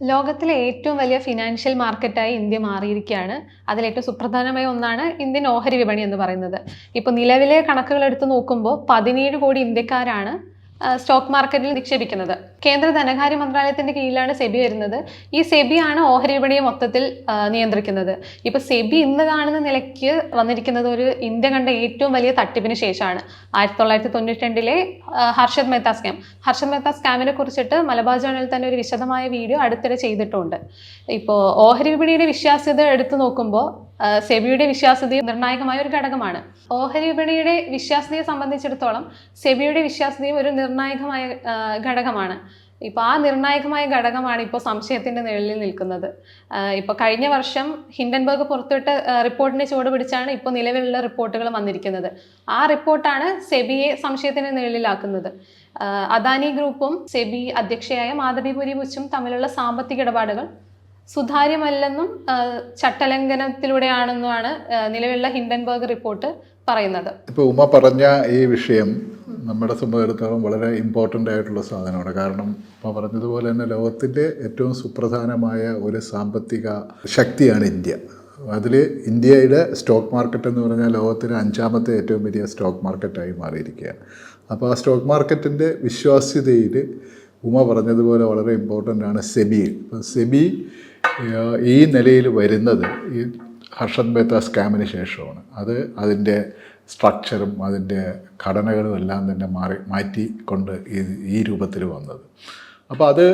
ലോകത്തിലെ ഏറ്റവും വലിയ ഫിനാൻഷ്യൽ മാർക്കറ്റായി ഇന്ത്യ മാറിയിരിക്കുകയാണ്. അതിലേറ്റവും സുപ്രധാനമായ ഒന്നാണ് ഇന്ത്യൻ ഓഹരി വിപണി എന്ന് പറയുന്നത്. ഇപ്പോൾ നിലവിലെ കണക്കുകൾ എടുത്തു നോക്കുമ്പോൾ പതിനേഴ് കോടി ഇന്ത്യക്കാരാണ് സ്റ്റോക്ക് മാർക്കറ്റിൽ നിക്ഷേപിക്കുന്നത്. കേന്ദ്ര ധനകാര്യ മന്ത്രാലയത്തിന്റെ കീഴിലാണ് സെബി വരുന്നത്. ഈ സെബിയാണ് ഓഹരി വിപണിയെ മൊത്തത്തിൽ നിയന്ത്രിക്കുന്നത്. ഇപ്പൊ സെബി ഇന്ന് കാണുന്ന നിലയ്ക്ക് വന്നിരിക്കുന്നത് ഒരു ഇന്ത്യ കണ്ട ഏറ്റവും വലിയ തട്ടിപ്പിന് ശേഷമാണ്. ആയിരത്തി തൊള്ളായിരത്തി തൊണ്ണൂറ്റി രണ്ടിലെ ഹർഷദ് മെഹ്ത്ത സ്കാം. ഹർഷദ് മെഹ്ത്ത സ്കാമിനെ കുറിച്ചിട്ട് മലബാർ ജേണലിൽ തന്നെ ഒരു വിശദമായ വീഡിയോ അടുത്തിടെ ചെയ്തിട്ടുണ്ട്. ഇപ്പോൾ ഓഹരി വിപണിയുടെ വിശ്വാസ്യത എടുത്തു നോക്കുമ്പോൾ സെബിയുടെ വിശ്വാസ്യതയും നിർണായകമായ ഒരു ഘടകമാണ്. ഓഹരി വിപണിയുടെ വിശ്വാസ്യതയെ സംബന്ധിച്ചിടത്തോളം സെബിയുടെ വിശ്വാസ്യതയും ഒരു നിർണായകമായ ഘടകമാണ്. ഇപ്പോൾ ആ നിർണായകമായ ഘടകമാണ് ഇപ്പോൾ സംശയത്തിന്റെ നിഴലിൽ നിൽക്കുന്നത്. ഇപ്പോൾ കഴിഞ്ഞ വർഷം ഹിൻഡൻബർഗ് പുറത്തുവിട്ട റിപ്പോർട്ടിനെ ചുവട് പിടിച്ചാണ് ഇപ്പോൾ നിലവിലുള്ള റിപ്പോർട്ടുകൾ വന്നിരിക്കുന്നത്. ആ റിപ്പോർട്ടാണ് സെബിയെ സംശയത്തിന്റെ നിഴലിലാക്കുന്നത്. അദാനി ഗ്രൂപ്പും സെബി അധ്യക്ഷയായ മാധവിപുരി ബുച്ചും തമ്മിലുള്ള സാമ്പത്തിക ഇടപാടുകൾ സുതാര്യമല്ലെന്നും ചട്ടലംഘനത്തിലൂടെയാണെന്നുമാണ് നിലവിലുള്ള ഹിൻഡൻബർഗ് റിപ്പോർട്ട് പറയുന്നത്. ഇപ്പോൾ ഉമ പറഞ്ഞ ഈ വിഷയം നമ്മുടെ സംബന്ധിച്ചിടത്തോളം വളരെ ഇമ്പോർട്ടന്റ് ആയിട്ടുള്ള സാധനമാണ്. കാരണം ഇപ്പോൾ പറഞ്ഞതുപോലെ തന്നെ ലോകത്തിന്റെ ഏറ്റവും സുപ്രധാനമായ ഒരു സാമ്പത്തിക ശക്തിയാണ് ഇന്ത്യ. അതിൽ ഇന്ത്യയുടെ സ്റ്റോക്ക് മാർക്കറ്റ് എന്ന് പറഞ്ഞാൽ ലോകത്തിലെ അഞ്ചാമത്തെ ഏറ്റവും വലിയ സ്റ്റോക്ക് മാർക്കറ്റായി മാറിയിരിക്കുകയാണ്. അപ്പോൾ ആ സ്റ്റോക്ക് മാർക്കറ്റിന്റെ വിശ്വാസ്യതയിൽ ഉമ പറഞ്ഞതുപോലെ വളരെ ഇമ്പോർട്ടന്റ് ആണ് സെബി. സെബി ഈ നിലയിൽ വരുന്നത് ഈ ഹർഷദ് മേത്ത സ്കാമിന് ശേഷമാണ്. അത് അതിന്റെ സ്ട്രക്ചറും അതിന്റെ ഘടനകളും എല്ലാം തന്നെ മാറി മാറ്റിക്കൊണ്ട് ഈ ഈ രൂപത്തിൽ വന്നത്. അപ്പോൾ അത്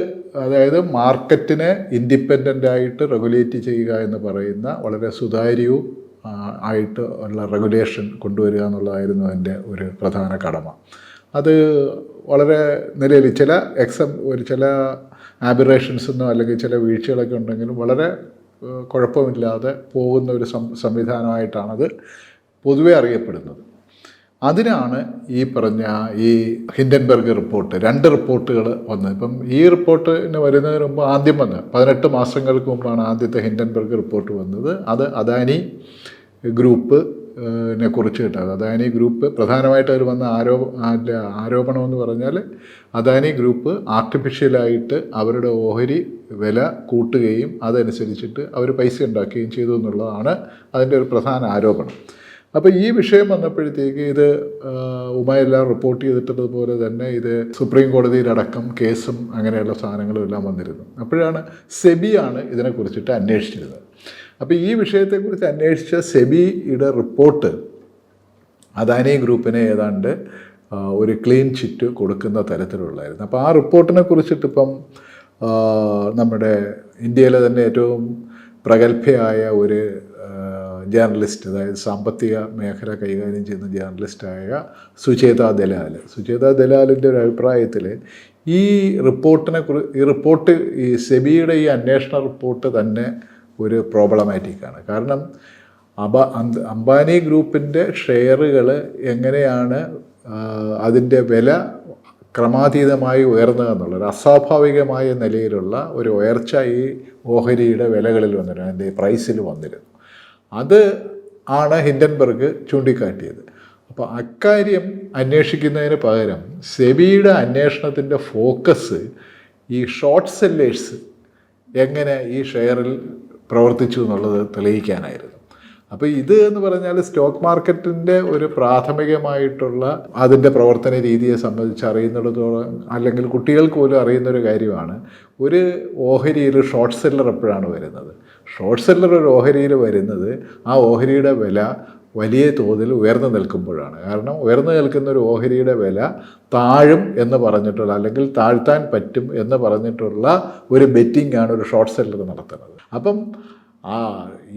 അതായത് മാർക്കറ്റിനെ ഇൻഡിപെൻഡന്റ് ആയിട്ട് റെഗുലേറ്റ് ചെയ്യുക എന്ന് പറയുന്ന വളരെ സുതാര്യവും ആയിട്ട് ഉള്ള റെഗുലേഷൻ കൊണ്ടുവരിക എന്നുള്ളതായിരുന്നു അതിന്റെ ഒരു പ്രധാന കടമ. അത് വളരെ നിലയിൽ ചില എക്സം ഒരു ചില ആബിറേഷൻസ് എന്നോ അല്ലെങ്കിൽ ചില വീഴ്ചകളൊക്കെ ഉണ്ടെങ്കിലും വളരെ കുഴപ്പമില്ലാതെ പോകുന്ന ഒരു സംവിധാനമായിട്ടാണത് പൊതുവെ അറിയപ്പെടുന്നത്. അതിനാണ് ഈ പറഞ്ഞ ഈ ഹിൻഡൻബർഗ് റിപ്പോർട്ട് രണ്ട് റിപ്പോർട്ടുകൾ വന്നത്. ഇപ്പം ഈ റിപ്പോർട്ടിന് വരുന്നതിന് മുമ്പ് ആദ്യം വന്ന് പതിനെട്ട് മാസങ്ങൾക്ക് മുമ്പാണ് ആദ്യത്തെ ഹിൻഡൻബർഗ് റിപ്പോർട്ട് വന്നത്. അത് അദാനി ഗ്രൂപ്പ് നെ കുറിച്ച് കേട്ടത്. അദാനി ഗ്രൂപ്പ് പ്രധാനമായിട്ട് അവർ വന്ന ആരോപ ആരോപണമെന്ന് പറഞ്ഞാൽ അദാനി ഗ്രൂപ്പ് ആർട്ടിഫിഷ്യലായിട്ട് അവരുടെ ഓഹരി വില കൂട്ടുകയും അതനുസരിച്ചിട്ട് അവർ പൈസ ഉണ്ടാക്കുകയും ചെയ്തു എന്നുള്ളതാണ് അതിന്റെ ഒരു പ്രധാന ആരോപണം. അപ്പോൾ ഈ വിഷയം വന്നപ്പോഴത്തേക്ക് ഇത് ഉമയെല്ലാം റിപ്പോർട്ട് ചെയ്തിട്ടതുപോലെ തന്നെ ഇത് സുപ്രീം കോടതിയിലടക്കം കേസും അങ്ങനെയുള്ള സാധനങ്ങളും എല്ലാം വന്നിരുന്നു. അപ്പോഴാണ് സെബിയാണ് ഇതിനെക്കുറിച്ചിട്ട് അന്വേഷിച്ചിരുന്നത്. അപ്പോൾ ഈ വിഷയത്തെക്കുറിച്ച് അന്വേഷിച്ച സെബിയുടെ റിപ്പോർട്ട് അദാനി ഗ്രൂപ്പിനെ ഏതാണ്ട് ഒരു ക്ലീൻ ചിറ്റ് കൊടുക്കുന്ന തരത്തിലുള്ളായിരുന്നു അപ്പോൾ ആ റിപ്പോർട്ടിനെ കുറിച്ചിട്ടിപ്പം നമ്മുടെ ഇന്ത്യയിലെ തന്നെ ഏറ്റവും പ്രഗത്ഭയായ ഒരു ജേർണലിസ്റ്റ് അതായത് സാമ്പത്തിക മേഖല കൈകാര്യം ചെയ്യുന്ന ജേർണലിസ്റ്റായ സുചേത ദലാൽ സുചേത ദലാലിന്റെ ഒരു അഭിപ്രായത്തിൽ ഈ റിപ്പോർട്ടിനെ കുറി ഈ റിപ്പോർട്ട് ഈ സെബിയുടെ ഈ അന്വേഷണ റിപ്പോർട്ട് തന്നെ ഒരു പ്രോബ്ലമാറ്റിക്കാണ്. കാരണം അബ അംബാനി ഗ്രൂപ്പിന്റെ ഷെയറുകൾ എങ്ങനെയാണ് അതിന്റെ വില ക്രമാതീതമായി ഉയർന്നതെന്നുള്ളത് അസ്വാഭാവികമായ നിലയിലുള്ള ഒരു ഉയർച്ച ഈ ഓഹരിയുടെ വിലകളിൽ വന്നിരുന്നു അതിന്റെ പ്രൈസിൽ വന്നിരുന്നു. അത് ആണ് ഹിൻഡൻബർഗ് ചൂണ്ടിക്കാട്ടിയത്. അപ്പോൾ അക്കാര്യം അന്വേഷിക്കുന്നതിന് പകരം സെബിയുടെ അന്വേഷണത്തിന്റെ ഫോക്കസ് ഈ ഷോർട്ട് സെല്ലേഴ്സ് എങ്ങനെ ഈ ഷെയറിൽ പ്രവർത്തിച്ചു എന്നുള്ളത് തെളിയിക്കാനായിരുന്നു. അപ്പോൾ ഇത് എന്ന് പറഞ്ഞാൽ സ്റ്റോക്ക് മാർക്കറ്റിന്റെ ഒരു പ്രാഥമികമായിട്ടുള്ള അതിന്റെ പ്രവർത്തന രീതിയെ സംബന്ധിച്ച് അറിയുന്നിടത്തോളം അല്ലെങ്കിൽ കുട്ടികൾക്ക് പോലും അറിയുന്ന ഒരു കാര്യമാണ്. ഒരു ഓഹരിയിൽ ഷോർട്ട് സെല്ലർ എപ്പോഴാണ് വരുന്നത്? ഷോർട്ട് സെല്ലർ ഒരു ഓഹരിയിൽ വരുന്നത് ആ ഓഹരിയുടെ വില വലിയ തോതിൽ ഉയർന്നു നിൽക്കുമ്പോഴാണ്. കാരണം ഉയർന്നു നിൽക്കുന്ന ഒരു ഓഹരിയുടെ വില താഴും എന്ന് പറഞ്ഞിട്ടുള്ള അല്ലെങ്കിൽ താഴ്ത്താൻ പറ്റും എന്ന് പറഞ്ഞിട്ടുള്ള ഒരു ബെറ്റിംഗ് ആണ് ഒരു ഷോർട്ട് സെല്ലർ നടത്തുന്നത്. അപ്പം ആ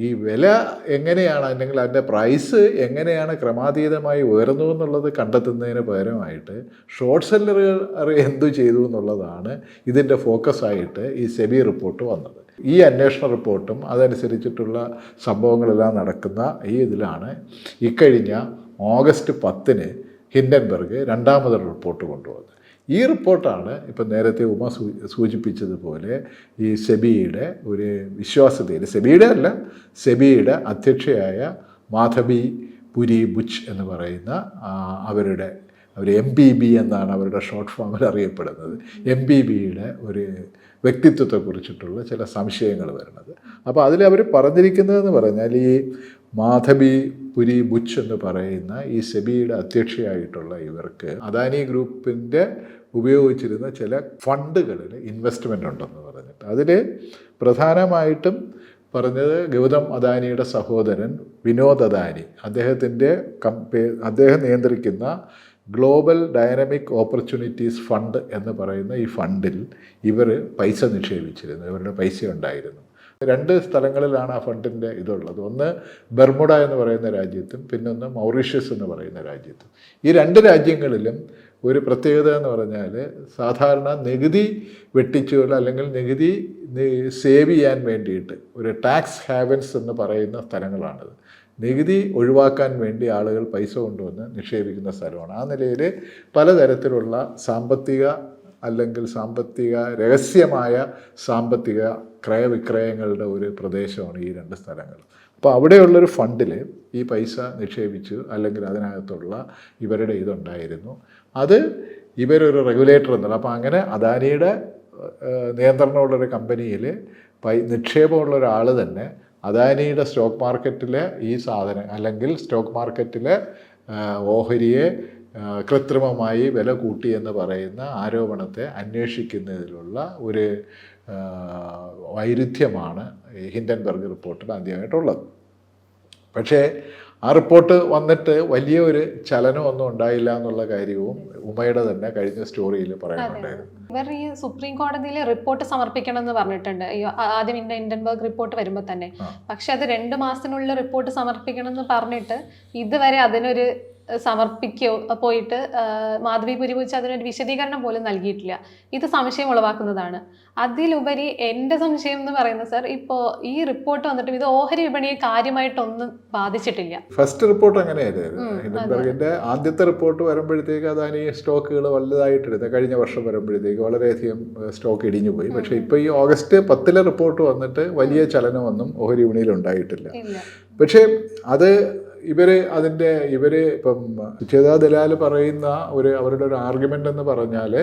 ഈ വില എങ്ങനെയാണ് അല്ലെങ്കിൽ അതിന്റെ പ്രൈസ് എങ്ങനെയാണ് ക്രമാതീതമായി ഉയർന്നു എന്നുള്ളത് കണ്ടെത്തുന്നതിന് പകരമായിട്ട് ഷോർട്ട് സെല്ലറുകൾ എന്തു ചെയ്തു എന്നുള്ളതാണ് ഇതിന്റെ ഫോക്കസായിട്ട് ഈ സെബി റിപ്പോർട്ട് വന്നത്. ഈ അന്വേഷണ റിപ്പോർട്ടും അതനുസരിച്ചിട്ടുള്ള സംഭവങ്ങളെല്ലാം നടക്കുന്ന ഈ ഇതിലാണ് ഇക്കഴിഞ്ഞ ഓഗസ്റ്റ് പത്തിന് ഹിൻഡൻബർഗ് രണ്ടാമതൊരു റിപ്പോർട്ട് കൊണ്ടുവന്നത്. ഈ റിപ്പോർട്ടാണ് ഇപ്പം നേരത്തെ ഉമ സൂചിപ്പിച്ചതുപോലെ ഈ സെബിയുടെ ഒരു വിശ്വാസ്യതയിൽ സെബിയുടെ അല്ല സെബിയുടെ അധ്യക്ഷയായ മാധവി പുരി ബുച്ച് എന്ന് പറയുന്ന അവരുടെ അവർ എം ബി ബി എന്നാണ് അവരുടെ ഷോർട്ട് ഫോമിൽ അറിയപ്പെടുന്നത്. എം ബി ബിയുടെ ഒരു വ്യക്തിത്വത്തെക്കുറിച്ചിട്ടുള്ള ചില സംശയങ്ങൾ വരുന്നത്. അപ്പോൾ അതിൽ അവർ പറഞ്ഞിരിക്കുന്നതെന്ന് പറഞ്ഞാൽ ഈ മാധബി പുരി ബുച്ച് എന്ന് പറയുന്ന ഈ സെബിയുടെ അധ്യക്ഷയായിട്ടുള്ള ഇവർക്ക് അദാനി ഗ്രൂപ്പിന്റെ ഉപയോഗിച്ചിരുന്ന ചില ഫണ്ടുകളിൽ ഇൻവെസ്റ്റ്മെന്റ് ഉണ്ടെന്ന് പറഞ്ഞിട്ട് അതിൽ പ്രധാനമായിട്ടും പറഞ്ഞത് ഗൗതം അദാനിയുടെ സഹോദരൻ വിനോദ് അദാനി. അദ്ദേഹത്തിന്റെ കമ്പേ അദ്ദേഹം നിയന്ത്രിക്കുന്ന ഗ്ലോബൽ ഡൈനാമിക് ഓപ്പർച്യൂണിറ്റീസ് ഫണ്ട് എന്ന് പറയുന്ന ഈ ഫണ്ടിൽ ഇവർ പൈസ നിക്ഷേപിച്ചിരുന്നു. ഇവരുടെ പൈസ ഉണ്ടായിരുന്നു. രണ്ട് സ്ഥലങ്ങളിലാണ് ആ ഫണ്ടിന്റെ ഇതുള്ളത്. ഒന്ന് ബർമുഡ എന്ന് പറയുന്ന രാജ്യത്തും പിന്നൊന്ന് മൗറീഷ്യസ് എന്ന് പറയുന്ന രാജ്യത്തും. ഈ രണ്ട് രാജ്യങ്ങളിലും ഒരു പ്രത്യേകത എന്ന് പറഞ്ഞാൽ സാധാരണ നികുതി വെട്ടിച്ചുള്ള അല്ലെങ്കിൽ നികുതി സേവ് ചെയ്യാൻ വേണ്ടിയിട്ട് ഒരു ടാക്സ് ഹാവൻസ് എന്ന് പറയുന്ന സ്ഥലങ്ങളാണിത്. നികുതി ഒഴിവാക്കാൻ വേണ്ടി ആളുകൾ പൈസ കൊണ്ടുവന്ന് നിക്ഷേപിക്കുന്ന സ്ഥലമാണ്. ആ നിലയിൽ പലതരത്തിലുള്ള സാമ്പത്തിക അല്ലെങ്കിൽ സാമ്പത്തിക രഹസ്യമായ സാമ്പത്തിക ക്രയവിക്രയങ്ങളുടെ ഒരു പ്രദേശമാണ് ഈ രണ്ട് സ്ഥലങ്ങൾ. അപ്പോൾ അവിടെയുള്ളൊരു ഫണ്ടിൽ ഈ പൈസ നിക്ഷേപിച്ചു അല്ലെങ്കിൽ അതിനകത്തുള്ള ഇവരുടെ ഇതുണ്ടായിരുന്നു. അത് ഇവരൊരു റെഗുലേറ്റർ എന്നുള്ള അപ്പോൾ അങ്ങനെ അദാനിയുടെ നിയന്ത്രണമുള്ളൊരു കമ്പനിയിൽ പൈ നിക്ഷേപമുള്ള ഒരാൾ തന്നെ അദാനിയുടെ സ്റ്റോക്ക് മാർക്കറ്റിലെ ഈ സാധനം അല്ലെങ്കിൽ സ്റ്റോക്ക് മാർക്കറ്റിലെ ഓഹരിയെ കൃത്രിമമായി വില കൂട്ടി എന്ന് പറയുന്ന ആരോപണത്തെ അന്വേഷിക്കുന്നതിലുള്ള ഒരു വൈരുദ്ധ്യമാണ് ഹിൻഡൻബർഗ് റിപ്പോർട്ടിൽ ആദ്യമായിട്ടുള്ളത്. പക്ഷേ ആ റിപ്പോർട്ട് വന്നിട്ട് വലിയ ഒരു ചലനമൊന്നും ഉണ്ടായില്ല എന്നുള്ള കാര്യവും ഉമയുടെ തന്നെ കഴിഞ്ഞ സ്റ്റോറിയിൽ പറയുന്നുണ്ടായിരുന്നു ഇവർ ഈ സുപ്രീം കോടതിയിൽ റിപ്പോർട്ട് സമർപ്പിക്കണം എന്ന് പറഞ്ഞിട്ടുണ്ട്. ആദ്യം ഇന്ത്യ ഇൻഡൻബർഗ് റിപ്പോർട്ട് വരുമ്പോൾ തന്നെ. പക്ഷെ അത് രണ്ട് മാസത്തിനുള്ളിൽ റിപ്പോർട്ട് സമർപ്പിക്കണം എന്ന് പറഞ്ഞിട്ട് ഇതുവരെ അതിനൊരു സമർപ്പിക്കോ പോയിട്ട് മാധവി പുരിപൂച്ച അതിനൊരു വിശദീകരണം പോലും നൽകിയിട്ടില്ല. ഇത് സംശയം ഉളവാക്കുന്നതാണ്. അതിലുപരി എന്റെ സംശയം എന്ന് പറയുന്നത് സർ ഇപ്പോൾ ഈ റിപ്പോർട്ട് വന്നിട്ടും ഇത് ഓഹരി വിപണിയെ കാര്യമായിട്ടൊന്നും ബാധിച്ചിട്ടില്ല. ഫസ്റ്റ് റിപ്പോർട്ട് അങ്ങനെയായിരുന്നു. ഹിൻഡൻബർഗിന്റെ ആദ്യത്തെ റിപ്പോർട്ട് വരുമ്പോഴത്തേക്ക് അതാണ് ഈ സ്റ്റോക്കുകൾ വലുതായിട്ടെടുത്ത് കഴിഞ്ഞ വർഷം വരുമ്പോഴത്തേക്ക് വളരെയധികം സ്റ്റോക്ക് ഇടിഞ്ഞു പോയി. പക്ഷേ ഇപ്പോൾ ഈ ഓഗസ്റ്റ് പത്തിലെ റിപ്പോർട്ട് വന്നിട്ട് വലിയ ചലനമൊന്നും ഓഹരി വിപണിയിൽ ഉണ്ടായിട്ടില്ല. പക്ഷേ അത് ഇവർ അതിന്റെ ഇവർ ഇപ്പം ചേതാ ദലാൽ പറയുന്ന ഒരു അവരുടെ ഒരു ആർഗ്യുമെന്റ് എന്ന് പറഞ്ഞാൽ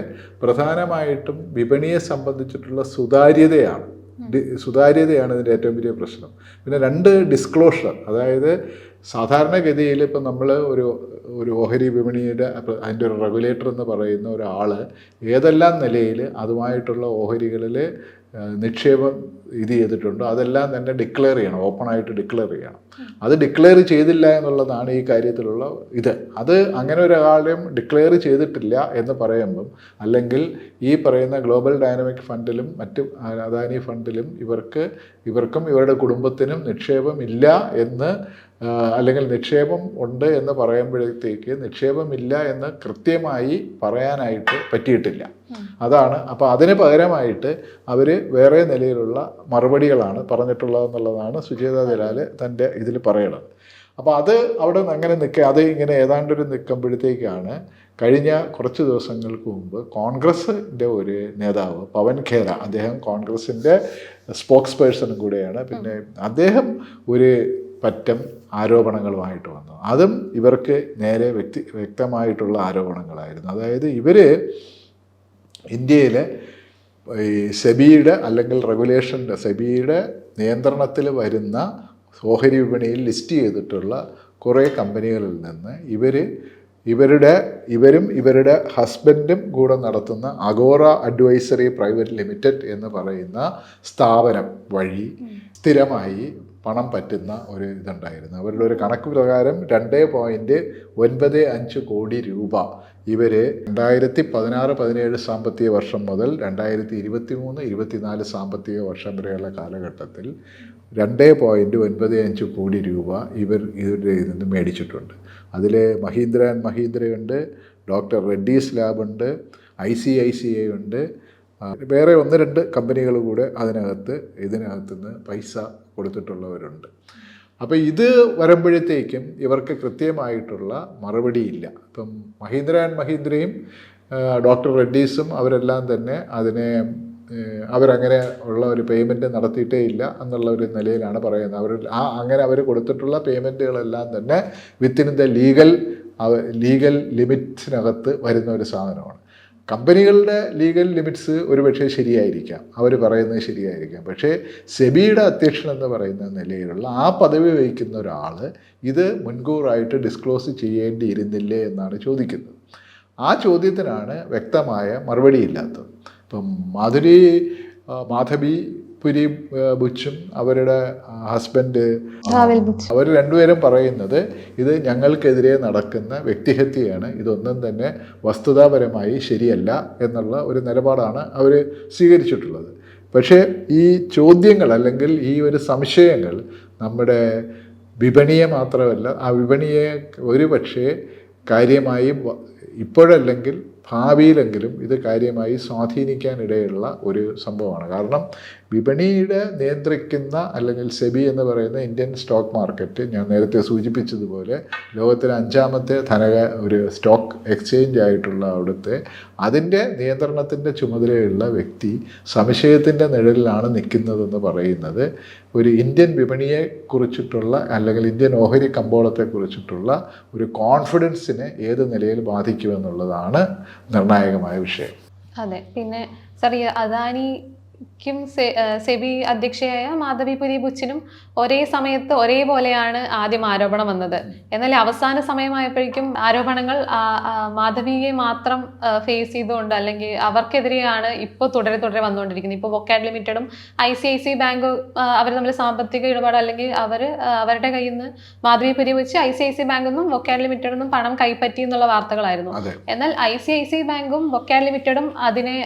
പ്രധാനമായിട്ടും വിപണിയെ സംബന്ധിച്ചിട്ടുള്ള സുതാര്യതയാണ്. സുതാര്യതയാണ് ഇതിന്റെ ഏറ്റവും വലിയ പ്രശ്നം. പിന്നെ രണ്ട് ഡിസ്ക്ലോഷർ അതായത് സാധാരണഗതിയിൽ ഇപ്പം നമ്മൾ ഒരു ഒരു ഓഹരി വിപണിയുടെ അതിന്റെ ഒരു റെഗുലേറ്റർ എന്ന് പറയുന്ന ഒരാൾ ഏതെല്ലാം നിലയിൽ അതുമായിട്ടുള്ള ഓഹരികളിൽ നിക്ഷേപം ഇത് ചെയ്തിട്ടുണ്ടോ. അതെല്ലാം തന്നെ ഡിക്ലെയർ ചെയ്യണം. ഓപ്പണായിട്ട് ഡിക്ലെയർ ചെയ്യണം. അത് ഡിക്ലെയർ ചെയ്തില്ല എന്നുള്ളതാണ് ഈ കാര്യത്തിലുള്ള ഇത്. അത് അങ്ങനെ ഒരാളെയും ഡിക്ലെയർ ചെയ്തിട്ടില്ല എന്ന് പറയുമ്പം അല്ലെങ്കിൽ ഈ പറയുന്ന ഗ്ലോബൽ ഡൈനാമിക് ഫണ്ടിലും മറ്റ് അദാനി ഫണ്ടിലും ഇവർക്ക് ഇവർക്കും ഇവരുടെ കുടുംബത്തിനും നിക്ഷേപം ഇല്ല എന്ന് അല്ലെങ്കിൽ നിക്ഷേപം ഉണ്ട് എന്ന് പറയുമ്പോഴത്തേക്ക് നിക്ഷേപമില്ല എന്ന് കൃത്യമായി പറയാനായിട്ട് പറ്റിയിട്ടില്ല. അതാണ് അപ്പോൾ അതിന് പകരമായിട്ട് അവർ വേറെ നിലയിലുള്ള മറുപടികളാണ് പറഞ്ഞിട്ടുള്ളതെന്നുള്ളതാണ് സുചേത ദലാൽ തന്റെ ഇതിൽ പറയണത്. അപ്പോൾ അത് അവിടെ നിന്ന് അങ്ങനെ നിൽക്കുക അത് ഇങ്ങനെ ഏതാണ്ടൊരു നിൽക്കുമ്പോഴത്തേക്കാണ് കഴിഞ്ഞ കുറച്ച് ദിവസങ്ങൾക്ക് മുമ്പ് കോൺഗ്രസിന്റെ ഒരു നേതാവ് പവൻ ഖേര അദ്ദേഹം കോൺഗ്രസിന്റെ സ്പോക്സ് പേഴ്സണും കൂടെയാണ്. പിന്നെ അദ്ദേഹം ഒരു പറ്റം ആരോപണങ്ങളുമായിട്ട് വന്നു. അതും ഇവർക്ക് നേരെ വ്യക്തി വ്യക്തമായിട്ടുള്ള ആരോപണങ്ങളായിരുന്നു. അതായത് ഇവർ ഇന്ത്യയിലെ ഈ സെബിയുടെ അല്ലെങ്കിൽ റെഗുലേഷന്റെ സെബിയുടെ നിയന്ത്രണത്തിൽ വരുന്ന ഓഹരി വിപണിയിൽ ലിസ്റ്റ് ചെയ്തിട്ടുള്ള കുറേ കമ്പനികളിൽ നിന്ന് ഇവർ ഇവരുടെ ഇവരും ഇവരുടെ ഹസ്ബൻഡും കൂടെ നടത്തുന്ന അഗോറ അഡ്വൈസറി പ്രൈവറ്റ് ലിമിറ്റഡ് എന്ന് പറയുന്ന സ്ഥാപനം വഴി സ്ഥിരമായി പണം പറ്റുന്ന ഒരു ഇതുണ്ടായിരുന്നു. അവരുടെ ഒരു കണക്ക് പ്രകാരം രണ്ട് പോയിന്റ് ഒൻപത് അഞ്ച് കോടി രൂപ. ഇവർ രണ്ടായിരത്തി പതിനാറ് പതിനേഴ് സാമ്പത്തിക വർഷം മുതൽ രണ്ടായിരത്തി ഇരുപത്തി മൂന്ന് ഇരുപത്തിനാല് സാമ്പത്തിക വർഷം വരെയുള്ള കാലഘട്ടത്തിൽ രണ്ട് പോയിന്റ് ഒൻപത് അഞ്ച് കോടി രൂപ ഇവർ ഇവരുടെ ഇതിൽ നിന്ന് മേടിച്ചിട്ടുണ്ട്. അതിൽ മഹീന്ദ്ര ആൻഡ് മഹീന്ദ്രയുണ്ട് doctor Reddy's ലാബുണ്ട് I C I C I ഉണ്ട് വേറെ ഒന്ന് രണ്ട് കമ്പനികൾ കൂടെ അതിനകത്ത് ഇതിനകത്ത് നിന്ന് പൈസ കൊടുത്തിട്ടുള്ളവരുണ്ട്. അപ്പോൾ ഇത് വരുമ്പോഴത്തേക്കും ഇവർക്ക് കൃത്യമായിട്ടുള്ള മറുപടിയില്ല. ഇപ്പം മഹീന്ദ്ര ആൻഡ് മഹീന്ദ്രയും ഡോക്ടർ റെഡ്ഡീസും അവരെല്ലാം തന്നെ അതിനെ അവരങ്ങനെ ഉള്ള ഒരു പേയ്മെന്റ് നടത്തിയിട്ടേ ഇല്ല എന്നുള്ള ഒരു നിലയിലാണ് പറയുന്നത്. അവർ ആ അങ്ങനെ അവർ കൊടുത്തിട്ടുള്ള പേയ്മെന്റുകളെല്ലാം തന്നെ വിത്തിൻ ദ ലീഗൽ ലീഗൽ ലിമിറ്റിനകത്ത് വരുന്ന ഒരു സാധനമാണ്. കമ്പനികളുടെ ലീഗൽ ലിമിറ്റ്സ് ഒരുപക്ഷെ ശരിയായിരിക്കാം. അവർ പറയുന്നത് ശരിയായിരിക്കാം. പക്ഷേ സെബിയുടെ അധ്യക്ഷൻ എന്ന് പറയുന്ന നിലയിലുള്ള ആ പദവി വഹിക്കുന്ന ഒരാൾ ഇത് മുൻകൂറായിട്ട് ഡിസ്ക്ലോസ് ചെയ്യേണ്ടിയിരുന്നില്ലേ എന്നാണ് ചോദിക്കുന്നത്. ആ ചോദ്യത്തിനാണ് വ്യക്തമായ മറുപടിയില്ലാത്തത്. ഇപ്പം മാധുരി മാധവി പുരി ബുച്ചും അവരുടെ ഹസ്ബൻഡ് അവർ രണ്ടുപേരും പറയുന്നത് ഇത് ഞങ്ങൾക്കെതിരെ നടക്കുന്ന വ്യക്തിഹത്യയാണ്. ഇതൊന്നും തന്നെ വസ്തുതാപരമായി ശരിയല്ല എന്നുള്ള ഒരു നിലപാടാണ് അവർ സ്വീകരിച്ചിട്ടുള്ളത്. പക്ഷേ ഈ ചോദ്യങ്ങൾ അല്ലെങ്കിൽ ഈ ഒരു സംശയങ്ങൾ നമ്മുടെ വിപണിയെ മാത്രമല്ല ആ വിപണിയെ ഒരു പക്ഷേ കാര്യമായി ഇപ്പോഴല്ലെങ്കിൽ ഭാവിയിലെങ്കിലും ഇത് കാര്യമായി സ്വാധീനിക്കാനിടയുള്ള ഒരു സംഭവമാണ്. കാരണം വിപണിയുടെ നിയന്ത്രിക്കുന്ന അല്ലെങ്കിൽ സെബി എന്ന് പറയുന്ന ഇന്ത്യൻ സ്റ്റോക്ക് മാർക്കറ്റ് ഞാൻ നേരത്തെ സൂചിപ്പിച്ചതുപോലെ ലോകത്തിലെ അഞ്ചാമത്തെ ധനക ഒരു സ്റ്റോക്ക് എക്സ്ചേഞ്ച് ആയിട്ടുള്ള അവിടുത്തെ അതിന്റെ നിയന്ത്രണത്തിന്റെ ചുമതലയുള്ള വ്യക്തി സംശയത്തിന്റെ നിഴലിലാണ് നിൽക്കുന്നതെന്ന് പറയുന്നത്. ഒരു ഇന്ത്യൻ വിപണിയെ കുറിച്ചിട്ടുള്ള അല്ലെങ്കിൽ ഇന്ത്യൻ ഓഹരി കമ്പോളത്തെ കുറിച്ചിട്ടുള്ള ഒരു കോൺഫിഡൻസിനെ ഏത് നിലയിൽ ബാധിക്കുമെന്നുള്ളതാണ് നിർണായകമായ വിഷയം. അതെ. പിന്നെ സർ ഈ സെബി അധ്യക്ഷയായ മാധവിപുരി ബുച്ചിനും ഒരേ സമയത്ത് ഒരേപോലെയാണ് ആദ്യം ആരോപണം വന്നത്. എന്നാൽ അവസാന സമയമായപ്പോഴേക്കും ആരോപണങ്ങൾ മാധവിയെ മാത്രം ഫേസ് ചെയ്തുകൊണ്ട് അല്ലെങ്കിൽ അവർക്കെതിരെയാണ് ഇപ്പോൾ തുടരെ തുടരെ വന്നുകൊണ്ടിരിക്കുന്നത്. ഇപ്പോൾ Wockhardt ലിമിറ്റഡും I C I C bank അവർ തമ്മിൽ സാമ്പത്തിക ഇടപാട് അല്ലെങ്കിൽ അവർ അവരുടെ കയ്യിൽ നിന്ന് Madhabi Puri Buch I C I C ബാങ്കിൽ നിന്നും വൊക്കാഡ് ലിമിറ്റഡിൽ നിന്നും പണം കൈപ്പറ്റി എന്നുള്ള വാർത്തകളായിരുന്നു. എന്നാൽ ഐ സി ഐ സി ബാങ്കും വൊക്കാഡ് ലിമിറ്റഡും അതിനെ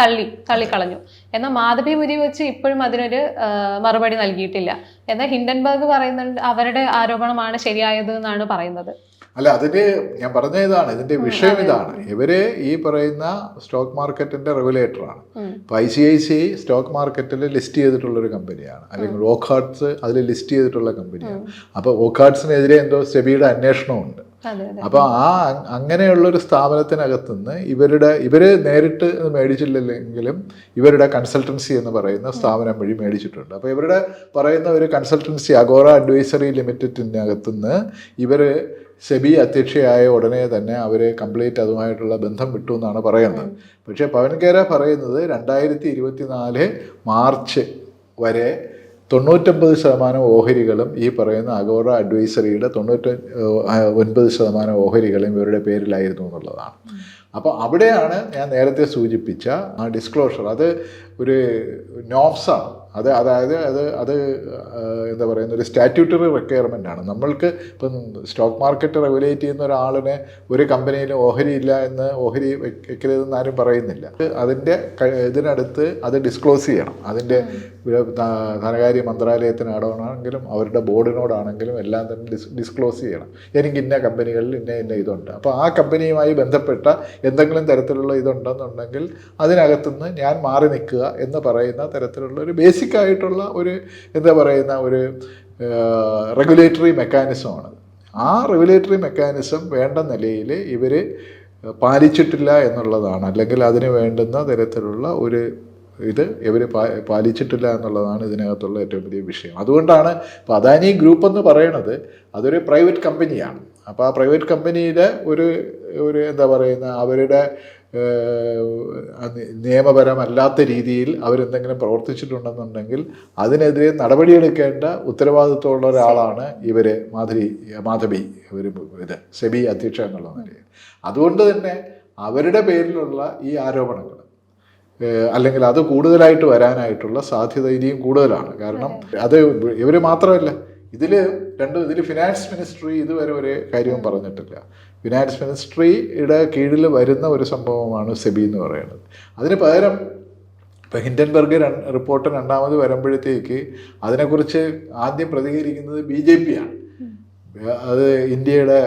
തള്ളി തള്ളിക്കളഞ്ഞു. എന്നാൽ മാധവി മുരി വെച്ച് ഇപ്പോഴും അതിനൊരു മറുപടി നൽകിയിട്ടില്ല. എന്നാൽ ഹിൻഡൻബർഗ് പറയുന്നുണ്ട് അവരുടെ ആരോപണമാണ് ശരിയായത് എന്നാണ് പറയുന്നത്. അല്ല അതിന് ഞാൻ പറഞ്ഞ ഇതാണ് ഇതിന്റെ വിഷയം ഇതാണ്. ഇവർ ഈ പറയുന്ന സ്റ്റോക്ക് മാർക്കറ്റിന്റെ റെഗുലേറ്ററാണ്. ആണ് ഇപ്പൊ I C I C I stock മാർക്കറ്റിൽ ലിസ്റ്റ് ചെയ്തിട്ടുള്ള ഒരു കമ്പനിയാണ്. അല്ലെങ്കിൽ ഓക്കാർട്സ് അതിൽ ലിസ്റ്റ് ചെയ്തിട്ടുള്ള കമ്പനിയാണ്. അപ്പൊ ഓക്കാർട്സിനെതിരെ എന്തോ സെബിയുടെ അന്വേഷണമുണ്ട്. അപ്പോൾ ആ അങ്ങനെയുള്ളൊരു സ്ഥാപനത്തിനകത്തുനിന്ന് ഇവരുടെ ഇവർ നേരിട്ട് മേടിച്ചില്ലെങ്കിലും ഇവരുടെ കൺസൾട്ടൻസി എന്ന് പറയുന്ന സ്ഥാപനം വഴി മേടിച്ചിട്ടുണ്ട്. അപ്പോൾ ഇവരുടെ പറയുന്ന ഒരു കൺസൾട്ടൻസി അഗോറ അഡ്വൈസറി ലിമിറ്റഡിനകത്തുനിന്ന് ഇവർ സെബി അധ്യക്ഷയായ ഉടനെ തന്നെ അവരെ കംപ്ലീറ്റ് അതുമായിട്ടുള്ള ബന്ധം വിട്ടു എന്നാണ് പറയുന്നത്. പക്ഷേ പവൻകേര പറയുന്നത് രണ്ടായിരത്തി ഇരുപത്തിനാല് മാർച്ച് വരെ തൊണ്ണൂറ്റൊമ്പത് ശതമാനം ഓഹരികളും ഈ പറയുന്ന അഗോറ അഡ്വൈസറിയുടെ തൊണ്ണൂറ്റ ഒൻപത് ശതമാനം ഓഹരികളും ഇവരുടെ പേരിലായിരുന്നു എന്നുള്ളതാണ്. അപ്പോൾ അവിടെയാണ് ഞാൻ നേരത്തെ സൂചിപ്പിച്ച ആ ഡിസ്ക്ലോഷർ അത് ഒരു നോംസാണ് അത് അതായത് അത് അത് എന്താ പറയുന്ന ഒരു സ്റ്റാറ്റ്യൂട്ടറി റിക്വയർമെന്റ് ആണ്. നമ്മൾക്ക് ഇപ്പം സ്റ്റോക്ക് മാർക്കറ്റ് റെഗുലേറ്റ് ചെയ്യുന്ന ഒരാളിനെ ഒരു കമ്പനിയിലും ഓഹരി ഇല്ല എന്ന് ഓഹരി വെക്ക- വെക്കരുതെന്ന് ആരും പറയുന്നില്ല. അത് അതിന്റെ ഇതിനടുത്ത് അത് ഡിസ്ക്ലോസ് ചെയ്യണം. അതിന്റെ ധനകാര്യ മന്ത്രാലയത്തിന് ധനകാര്യ മന്ത്രാലയത്തിനാണെങ്കിലും അവരുടെ ബോർഡിനോടാണെങ്കിലും എല്ലാം തന്നെ ഡിസ് ഡിസ്ക്ലോസ് ചെയ്യണം. എനിക്ക് ഇന്ന കമ്പനികളിൽ ഇന്ന ഇന്ന ഇതുണ്ട്. അപ്പോൾ ആ കമ്പനിയുമായി ബന്ധപ്പെട്ട എന്തെങ്കിലും തരത്തിലുള്ള ഇതുണ്ടെന്നുണ്ടെങ്കിൽ അതിനകത്തുനിന്ന് ഞാൻ മാറി നിൽക്കുക എന്ന് പറയുന്ന തരത്തിലുള്ള ഒരു ബേസിക് ആയിട്ടുള്ള ഒരു എന്താ പറയുന്ന ഒരു റെഗുലേറ്ററി മെക്കാനിസമാണ് ആ റെഗുലേറ്ററി മെക്കാനിസം വേണ്ട നിലയിൽ ഇവർ പാലിച്ചിട്ടില്ല എന്നുള്ളതാണ്. അല്ലെങ്കിൽ അതിന് വേണ്ടുന്ന തരത്തിലുള്ള ഒരു ഇത് ഇവർ പാലിച്ചിട്ടില്ല എന്നുള്ളതാണ് ഇതിനകത്തുള്ള ഏറ്റവും വലിയ വിഷയം. അതുകൊണ്ടാണ് ഇപ്പോൾ അദാനി ഗ്രൂപ്പ് എന്ന് പറയണത് അതൊരു പ്രൈവറ്റ് കമ്പനിയാണ്. അപ്പോൾ ആ പ്രൈവറ്റ് കമ്പനിയിലെ ഒരു ഒരു എന്താ പറയുന്ന അവരുടെ നിയമപരമല്ലാത്ത രീതിയിൽ അവരെന്തെങ്കിലും പ്രവർത്തിച്ചിട്ടുണ്ടെന്നുണ്ടെങ്കിൽ അതിനെതിരെ നടപടിയെടുക്കേണ്ട ഉത്തരവാദിത്വമുള്ള ഒരാളാണ് ഇവർ മാധുരി മാധവി ഇവർ ഇത് സെബി അധ്യക്ഷ എന്നുള്ള നിലയിൽ. അതുകൊണ്ട് തന്നെ അവരുടെ പേരിലുള്ള ഈ ആരോപണങ്ങൾ അല്ലെങ്കിൽ അത് കൂടുതലായിട്ട് വരാനായിട്ടുള്ള സാധ്യത ഇനിയും കൂടുതലാണ്. കാരണം അത്. ഇവർ മാത്രമല്ല ഇതിൽ രണ്ട് ഇതിൽ ഫിനാൻസ് മിനിസ്ട്രി ഇതുവരെ ഒരു കാര്യവും പറഞ്ഞിട്ടില്ല. ഫിനാൻസ് മിനിസ്ട്രിയുടെ കീഴിൽ വരുന്ന ഒരു സംഭവമാണ് സെബി എന്ന് പറയുന്നത്. അതിന് പകരം ഇപ്പോൾ ഹിൻഡൻബർഗ് റിപ്പോർട്ട് രണ്ടാമത് വരുമ്പോഴത്തേക്ക് അതിനെക്കുറിച്ച് ആദ്യം പ്രതികരിക്കുന്നത് ബി ജെ പി ആണ്. അത് ഇന്ത്യയുടെ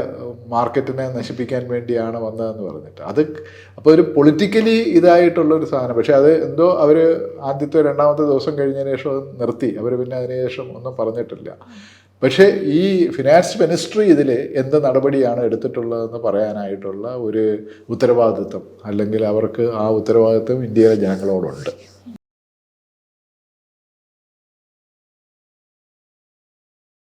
മാർക്കറ്റിനെ നശിപ്പിക്കാൻ വേണ്ടിയാണ് വന്നതെന്ന് പറഞ്ഞിട്ട്. അത് അപ്പോൾ ഒരു പൊളിറ്റിക്കലി ഇതായിട്ടുള്ള ഒരു സാധനം. പക്ഷേ അത് എന്തോ അവർ ആദ്യത്തെ രണ്ടാമത്തെ ദിവസം കഴിഞ്ഞതിന് ശേഷം അത് നിർത്തി. അവർ പിന്നെ അതിനുശേഷം ഒന്നും പറഞ്ഞിട്ടില്ല. പക്ഷേ ഈ ഫിനാൻസ് മിനിസ്ട്രി ഇതിൽ എന്ത് നടപടിയാണ് എടുത്തിട്ടുള്ളതെന്ന് പറയാനായിട്ടുള്ള ഒരു ഉത്തരവാദിത്വം. അല്ലെങ്കിൽ അവർക്ക് ആ ഉത്തരവാദിത്വം ഇന്ത്യയിലെ ജനങ്ങളോടുണ്ട്.